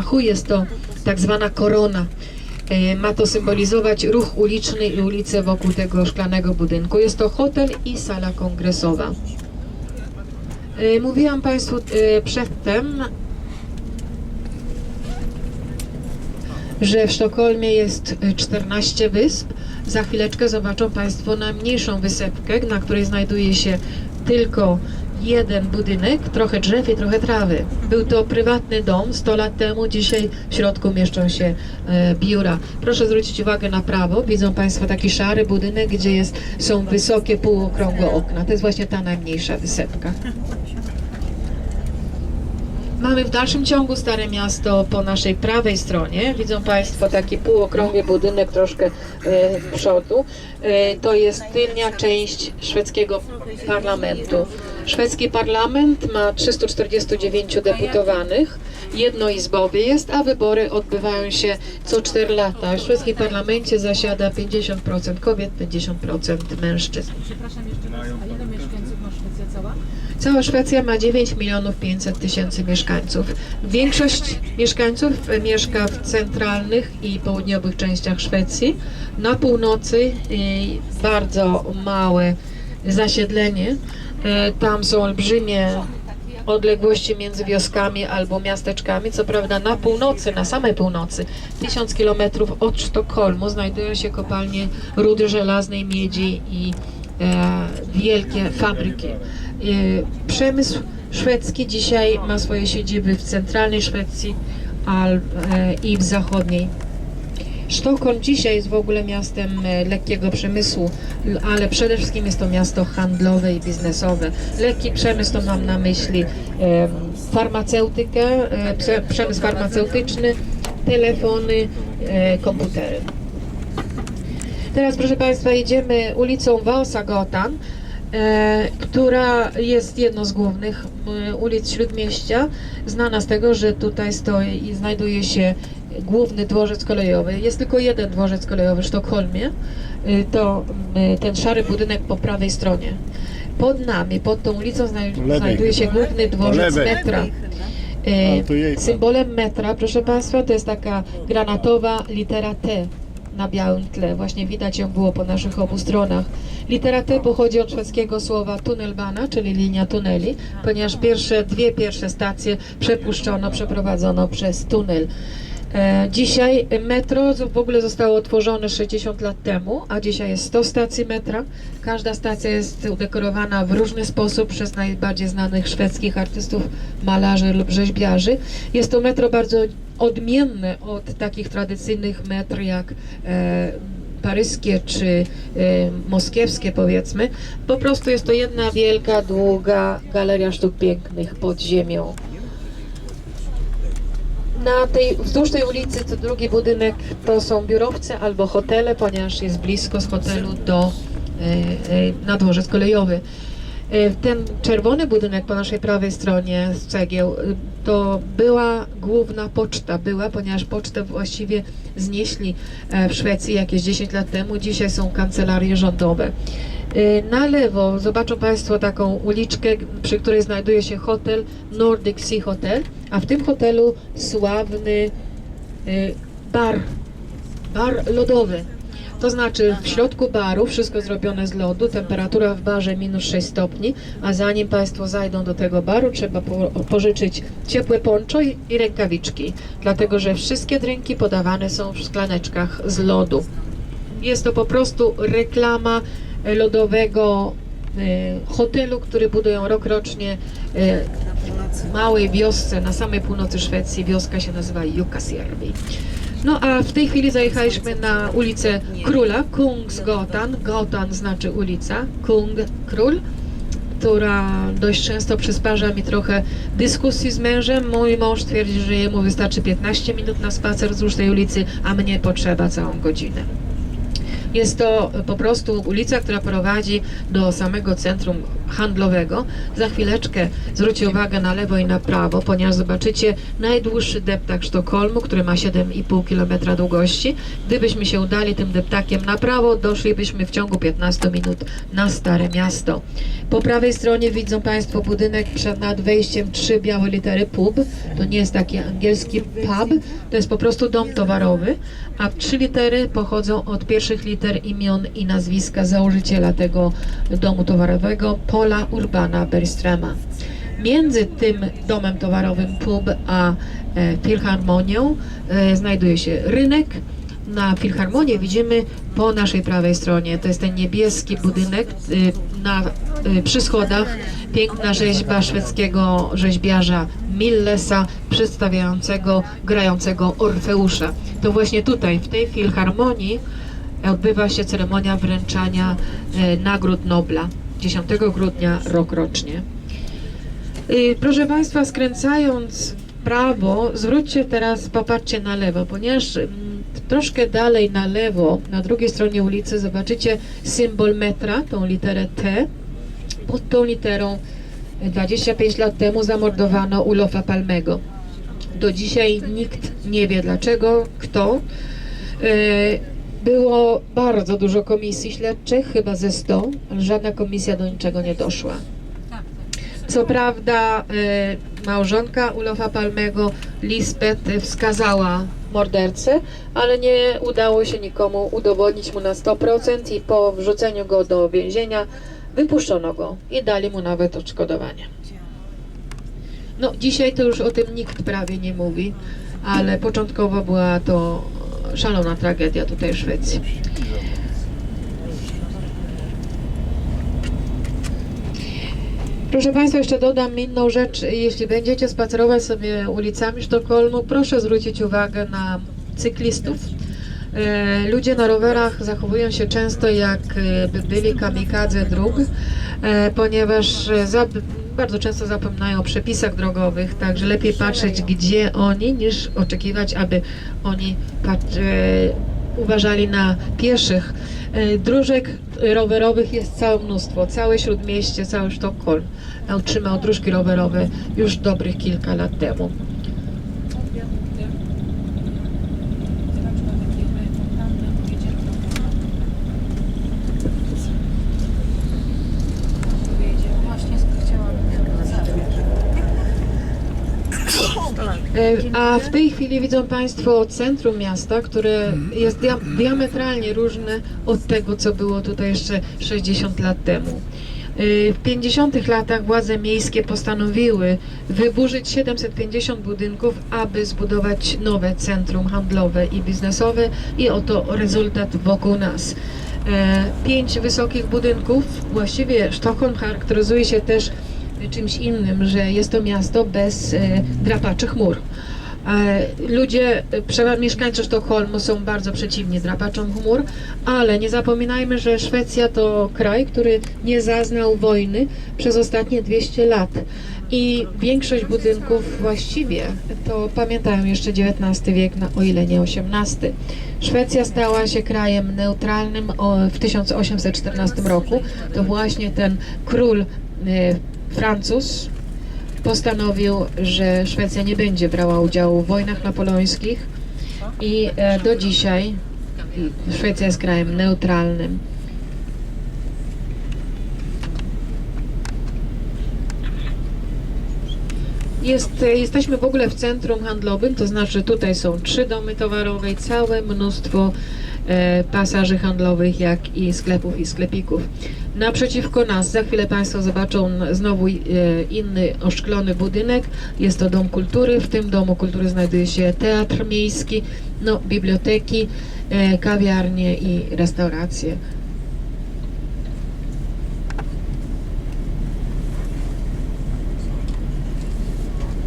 dachu jest to tak zwana korona. E, Ma to symbolizować ruch uliczny i ulice wokół tego szklanego budynku. Jest to hotel i sala kongresowa. E, Mówiłam Państwu e, przedtem, że w Sztokholmie jest e, 14 wysp. Za chwileczkę zobaczą Państwo najmniejszą wysepkę, na której znajduje się tylko jeden budynek, trochę drzew i trochę trawy. Był to prywatny dom 100 lat temu, dzisiaj w środku mieszczą się e, biura. Proszę zwrócić uwagę na prawo, widzą Państwo taki szary budynek, gdzie jest, są wysokie półokrągłe okna. To jest właśnie ta najmniejsza wysepka. Mamy w dalszym ciągu Stare Miasto po naszej prawej stronie. Widzą Państwo taki półokrągły budynek troszkę e, przodu. E, to jest tylnia część szwedzkiego parlamentu. Szwedzki parlament ma 349 deputowanych, jednoizbowy jest, a wybory odbywają się co 4 lata. W szwedzkim parlamencie zasiada 50% kobiet, 50% mężczyzn. Przepraszam jeszcze raz, a ile mieszkańców ma Szwecja cała? Cała Szwecja ma 9 milionów 500 tysięcy mieszkańców. Większość mieszkańców mieszka w centralnych i południowych częściach Szwecji. Na północy e, bardzo małe zasiedlenie. E, Tam są olbrzymie odległości między wioskami albo miasteczkami. Co prawda na północy, na samej północy, 1000 kilometrów od Sztokholmu znajdują się kopalnie rudy żelaznej, miedzi i e, wielkie fabryki. E, przemysł szwedzki dzisiaj ma swoje siedziby w centralnej Szwecji al, e, i w zachodniej. Sztokholm dzisiaj jest w ogóle miastem e, lekkiego przemysłu, ale przede wszystkim jest to miasto handlowe i biznesowe. Lekki przemysł to mam na myśli farmaceutykę, e, prze, przemysł farmaceutyczny, telefony, e, komputery. Teraz, proszę Państwa, jedziemy ulicą Vasagatan, e, która jest jedną z głównych ulic Śródmieścia, znana z tego, że tutaj stoi i znajduje się główny dworzec kolejowy. Jest tylko jeden dworzec kolejowy w Sztokholmie. E, To m, ten szary budynek po prawej stronie. Pod nami, pod tą ulicą znajduje się główny dworzec lewej. metra. Pan. Symbolem metra, proszę Państwa, to jest taka granatowa litera T na białym tle. Właśnie widać ją było po naszych obu stronach. Litera T pochodzi od szwedzkiego słowa tunnelbana, czyli linia tuneli, ponieważ pierwsze, dwie pierwsze stacje przepuszczono, przeprowadzono przez tunel. E, Dzisiaj metro w ogóle zostało otworzone 60 lat temu, a dzisiaj jest 100 stacji metra. Każda stacja jest udekorowana w różny sposób przez najbardziej znanych szwedzkich artystów, malarzy lub rzeźbiarzy. Jest to metro bardzo odmienne od takich tradycyjnych metr jak e, paryskie czy e, moskiewskie powiedzmy. Po prostu jest to jedna wielka, długa galeria sztuk pięknych pod ziemią. Na tej, wzdłuż tej ulicy to drugi budynek to są biurowce albo hotele, ponieważ jest blisko z hotelu do e, e, na dworzec kolejowy. E, Ten czerwony budynek po naszej prawej stronie z cegieł to była główna poczta, była, ponieważ pocztę właściwie znieśli w Szwecji jakieś 10 lat temu, dzisiaj są kancelarie rządowe. E, Na lewo zobaczą Państwo taką uliczkę, przy której znajduje się hotel Nordic Sea Hotel, a w tym hotelu sławny e, bar, bar lodowy. To znaczy w środku baru wszystko zrobione z lodu, temperatura w barze minus 6 stopni, a zanim Państwo zajdą do tego baru, trzeba po, pożyczyć ciepłe poncho i, i rękawiczki, dlatego że wszystkie drinki podawane są w szklaneczkach z lodu. Jest to po prostu reklama lodowego e, hotelu, który budują rokrocznie e, w małej wiosce na samej północy Szwecji. Wioska się nazywa Jukkasjärvi. No a w tej chwili zajechaliśmy na ulicę Króla, Kungsgatan. Gatan znaczy ulica, Kung, król, która dość często przysparza mi trochę dyskusji z mężem. Mój mąż twierdzi, że jemu wystarczy 15 minut na spacer wzdłuż tej ulicy, a mnie potrzeba całą godzinę. Jest to po prostu ulica, która prowadzi do samego centrum handlowego. Za chwileczkę zwróćcie uwagę na lewo i na prawo, ponieważ zobaczycie najdłuższy deptak Sztokholmu, który ma 7,5 km długości. Gdybyśmy się udali tym deptakiem na prawo, doszlibyśmy w ciągu 15 minut na Stare Miasto. Po prawej stronie widzą Państwo budynek przed nad wejściem trzy białe litery pub. To nie jest taki angielski pub, to jest po prostu dom towarowy, a trzy litery pochodzą od pierwszych liter imion i nazwiska założyciela tego domu towarowego, Urbana Bergströma. Między tym domem towarowym pub a e, filharmonią e, znajduje się rynek. Na filharmonię widzimy po naszej prawej stronie. To jest ten niebieski budynek y, na, y, przy schodach. Piękna rzeźba szwedzkiego rzeźbiarza Millesa przedstawiającego grającego Orfeusza. To właśnie tutaj, w tej filharmonii odbywa się ceremonia wręczania e, nagród Nobla 10 grudnia rokrocznie. Y, Proszę Państwa, skręcając prawo, zwróćcie teraz, popatrzcie na lewo, ponieważ mm, troszkę dalej na lewo, na drugiej stronie ulicy, zobaczycie symbol metra, tą literę T. Pod tą literą y, 25 lat temu zamordowano Ulofa Palmego. Do dzisiaj nikt nie wie dlaczego, kto. Y, Było bardzo dużo komisji śledczych, chyba ze 100, ale żadna komisja do niczego nie doszła. Co prawda y, małżonka Ulofa Palmego, Lisbeth, wskazała mordercę, ale nie udało się nikomu udowodnić mu na 100% i po wrzuceniu go do więzienia wypuszczono go i dali mu nawet odszkodowanie. No dzisiaj to już o tym nikt prawie nie mówi, ale początkowo była to szalona tragedia tutaj w Szwecji. Proszę Państwa, jeszcze dodam inną rzecz. Jeśli będziecie spacerować sobie ulicami Sztokholmu, proszę zwrócić uwagę na cyklistów. E, Ludzie na rowerach zachowują się często jak e, by byli kamikadze dróg, e, ponieważ bardzo często zapominają o przepisach drogowych, także lepiej patrzeć gdzie oni, niż oczekiwać, aby oni e, uważali na pieszych. E, Dróżek rowerowych jest całe mnóstwo. Całe Śródmieście, cały Sztokholm otrzymał dróżki rowerowe już dobrych kilka lat temu. Właśnie chciałam E, A w tej chwili widzą Państwo centrum miasta, które jest dia diametralnie różne od tego, co było tutaj jeszcze 60 lat temu. E, W 50 latach władze miejskie postanowiły wyburzyć 750 budynków, aby zbudować nowe centrum handlowe i biznesowe i oto rezultat wokół nas. E, Pięć wysokich budynków, właściwie Sztokholm charakteryzuje się też czymś innym, że jest to miasto bez e, drapaczy chmur. E, Ludzie, e, mieszkańcy Sztokholmu są bardzo przeciwni drapaczom chmur, ale nie zapominajmy, że Szwecja to kraj, który nie zaznał wojny przez ostatnie 200 lat. I większość budynków właściwie to pamiętają jeszcze XIX wiek, na, o ile nie XVIII. Szwecja stała się krajem neutralnym w 1814 roku. To właśnie ten król Francuz postanowił, że Szwecja nie będzie brała udziału w wojnach napoleońskich i e, do dzisiaj Szwecja jest krajem neutralnym. Jest, e, jesteśmy w ogóle w centrum handlowym, to znaczy tutaj są trzy domy towarowe i całe mnóstwo pasaży handlowych, jak i sklepów i sklepików. Naprzeciwko nas, za chwilę Państwo zobaczą znowu e, inny oszklony budynek. Jest to Dom Kultury. W tym Domu Kultury znajduje się teatr miejski, no, biblioteki, e, kawiarnie i restauracje.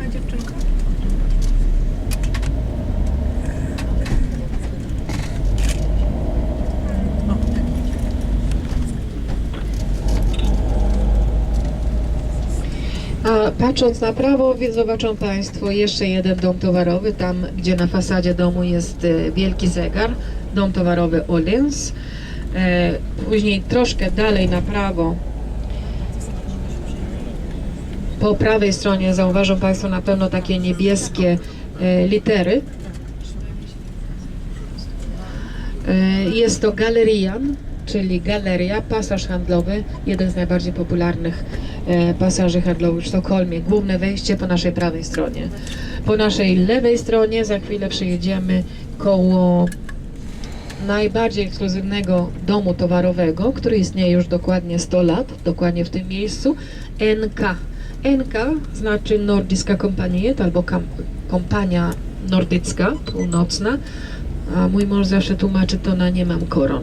A dziewczynka? A patrząc na prawo, zobaczą Państwo jeszcze jeden dom towarowy, tam gdzie na fasadzie domu jest e, wielki zegar, dom towarowy Olens. E, Później troszkę dalej na prawo Po prawej stronie zauważą Państwo na pewno takie niebieskie e, litery. Jest to Galerian, czyli galeria, pasaż handlowy, jeden z najbardziej popularnych e, pasaży handlowych w Sztokholmie. Główne wejście po naszej prawej stronie. Po naszej lewej stronie za chwilę przyjedziemy koło najbardziej ekskluzywnego domu towarowego, który istnieje już dokładnie 100 lat, dokładnie w tym miejscu, NK. NK znaczy Nordyska Kompaniet albo kompania nordycka, północna, a mój mąż zawsze tłumaczy to na nie mam koron.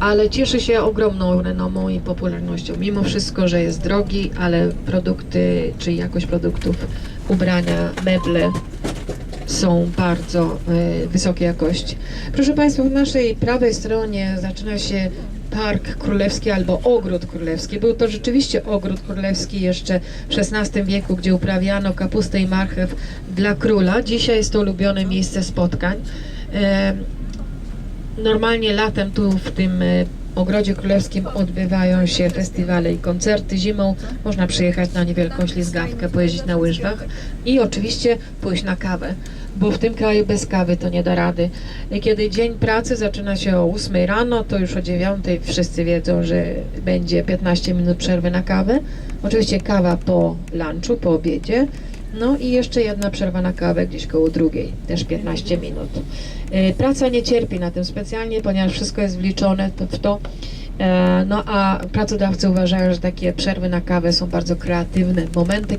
Ale cieszy się ogromną renomą i popularnością. Mimo wszystko, że jest drogi, ale produkty, czy jakość produktów, ubrania, meble są bardzo e, wysokiej jakości. Proszę Państwa, w naszej prawej stronie zaczyna się Park Królewski albo Ogród Królewski. Był to rzeczywiście Ogród Królewski jeszcze w XVI wieku, gdzie uprawiano kapustę i marchew dla króla. Dzisiaj jest to ulubione miejsce spotkań. E, Normalnie latem tu w tym e, ogrodzie królewskim odbywają się festiwale i koncerty. Zimą można przyjechać na niewielką ślizgawkę, pojeździć na łyżwach i oczywiście pójść na kawę, bo w tym kraju bez kawy to nie da rady. Kiedy dzień pracy zaczyna się o 8 rano, to już o 9 wszyscy wiedzą, że będzie 15 minut przerwy na kawę. Oczywiście kawa po lunchu, po obiedzie. No i jeszcze jedna przerwa na kawę gdzieś koło drugiej, też 15 minut. E, Praca nie cierpi na tym specjalnie, ponieważ wszystko jest wliczone w to. E, No a pracodawcy uważają, że takie przerwy na kawę są bardzo kreatywne momenty,